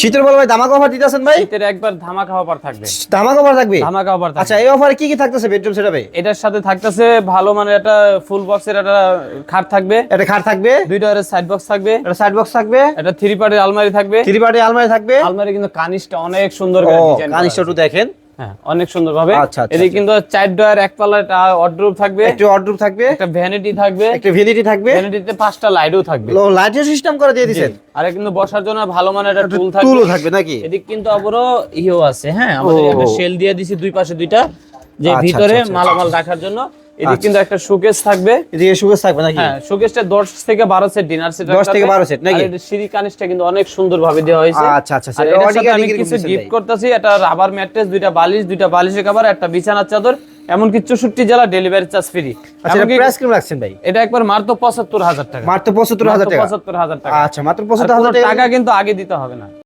শীতের বল ভাই ধামাকা অফার দিতেছেন ভাই? শীতের একবার ধামাকা অফার থাকবে। ধামাকা অফার থাকবে? ধামাকা অফার থাকবে। আচ্ছা এই অফারে কি কি থাকতেছে বেডরুম সেটআপে এটার সাথে থাকতেছে ভালো মানের একটা ফুল বক্সের একটা খাট থাকবে। একটা খাট থাকবে। দুইটা সাইড বক্স থাকবে। একটা সাইড বক্স থাকবে। একটা থ্রি পার্টের আলমারি থাকবে। থ্রি পার্টের আলমারি থাকবে। আলমারি কিন্তু কানিশটা অনেক সুন্দর করে ডিজাইন কানিশটা একটু দেখেন। অনেক সুন্দর ভাবে আচ্ছা, আচ্ছা, এদিকে কিন্তু চার ডয়ার এক পাল্লা একটা অর্ডার থাকবে। একটু অর্ডার থাকবে। একটা ভ্যানিটি থাকবে। একটা ভ্যানিটি থাকবে। ভ্যানিটিতে পাঁচটা লাইটও থাকবে। লাইটের সিস্টেম করে দিয়ে দিয়েছেন আর কিন্তু বসার জন্য ভালো মানের একটা টুল থাকবে। টুলও থাকবে নাকি? এদিক কিন্তু আবারও ইও আছে হ্যাঁ আমাদের একটা শেল দিয়ে দিছি দুই পাশে দুইটা। যে আচ্ছা, ভিতরে আচ্ছা, আচ্ছা, মালামাল রাখার জন্য। এদিক আচ্ছা। কিন্তু একটা শোকেস থাকবে। এদিকে সুগেস থাকবে নাকি? হ্যাঁ শোকেসটা 10 থেকে 12 সেট ডিনার সেট 10 থেকে 12 সেট নাকি? সিঁড়ি কানিসটা কিন্তু অনেক সুন্দর ভাবে দেওয়া হয়েছে। আচ্ছা, আচ্ছা, আচ্ছা। আর এটা আমি কিছু গিফট করতেছি। একটা রাবার ম্যাট্রেস দুইটা বালিশ দুইটা বালিশের কভার একটা বিছানার চাদর এমনকি 64 জেলা ডেলিভারি চার্জ ফ্রি আচ্ছা এটা রাখছেন ভাই? এটা একবার মাত্র 75000 টাকা। মাত্র 75000 টাকা? পঁচাত্তর হাজার টাকা। আচ্ছা মাত্র আর 75000 টাকা টাকা কিন্তু আগে দিতে হবে না।